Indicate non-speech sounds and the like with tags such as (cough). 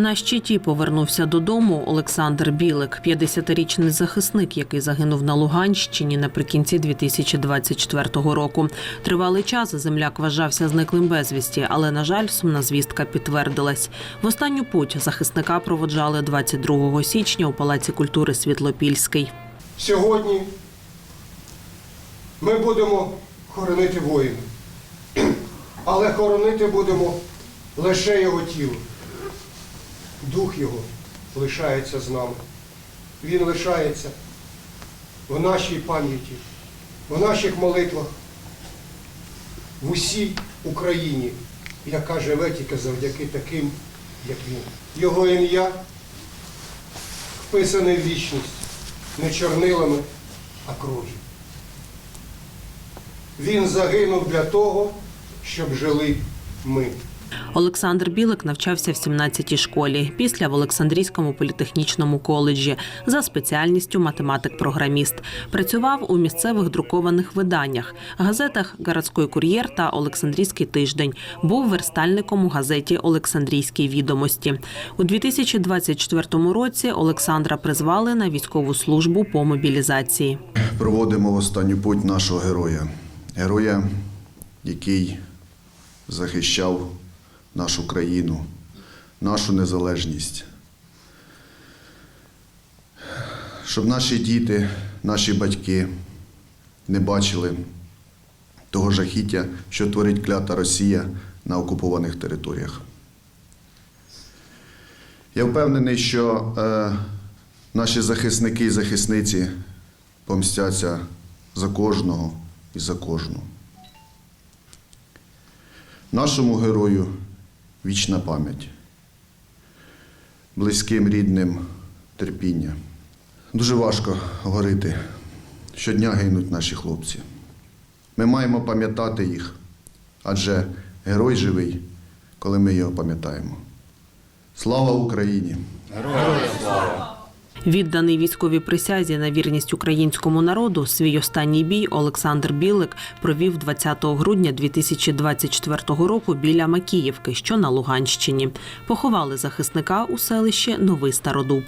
На щиті повернувся додому Олександр Білик, 50-річний захисник, який загинув на Луганщині наприкінці 2024 року. Тривалий час земляк вважався зниклим безвісті, але на жаль, сумна звістка підтвердилась. В останню путь захисника проводжали 22 січня у Палаці культури Світлопільський. Сьогодні ми будемо хоронити воїна, (clears throat) але хоронити будемо лише його тіло. Дух його лишається з нами. Він лишається в нашій пам'яті, в наших молитвах, в усій Україні, яка живе тільки завдяки таким, як він. Його ім'я вписане в вічність не чорнилами, а кров'ю. Він загинув для того, щоб жили ми. Олександр Білик навчався в 17-й школі, після в Олександрійському політехнічному коледжі за спеціальністю математик-програміст. Працював у місцевих друкованих виданнях, газетах Городський кур'єр та Олександрійський тиждень. Був верстальником у газеті Олександрійські відомості. У 2024 році Олександра призвали на військову службу по мобілізації. проводимо останню путь нашого героя. Героя, який захищав нашу країну, нашу незалежність. Щоб наші діти, наші батьки не бачили того жахіття, що творить клята Росія на окупованих територіях. Я впевнений, що е, наші захисники і захисниці помстяться за кожного і за кожну. Нашому герою вічна пам'ять, близьким рідним терпіння. Дуже важко говорити. Щодня гинуть наші хлопці. Ми маємо пам'ятати їх, адже герой живий, коли ми його пам'ятаємо. Слава Україні! Відданий військовій присязі на вірність українському народу, свій останній бій Олександр Білик провів 20 грудня 2024 року біля Макіївки, що на Луганщині. Поховали захисника у селищі Новий Стародуб.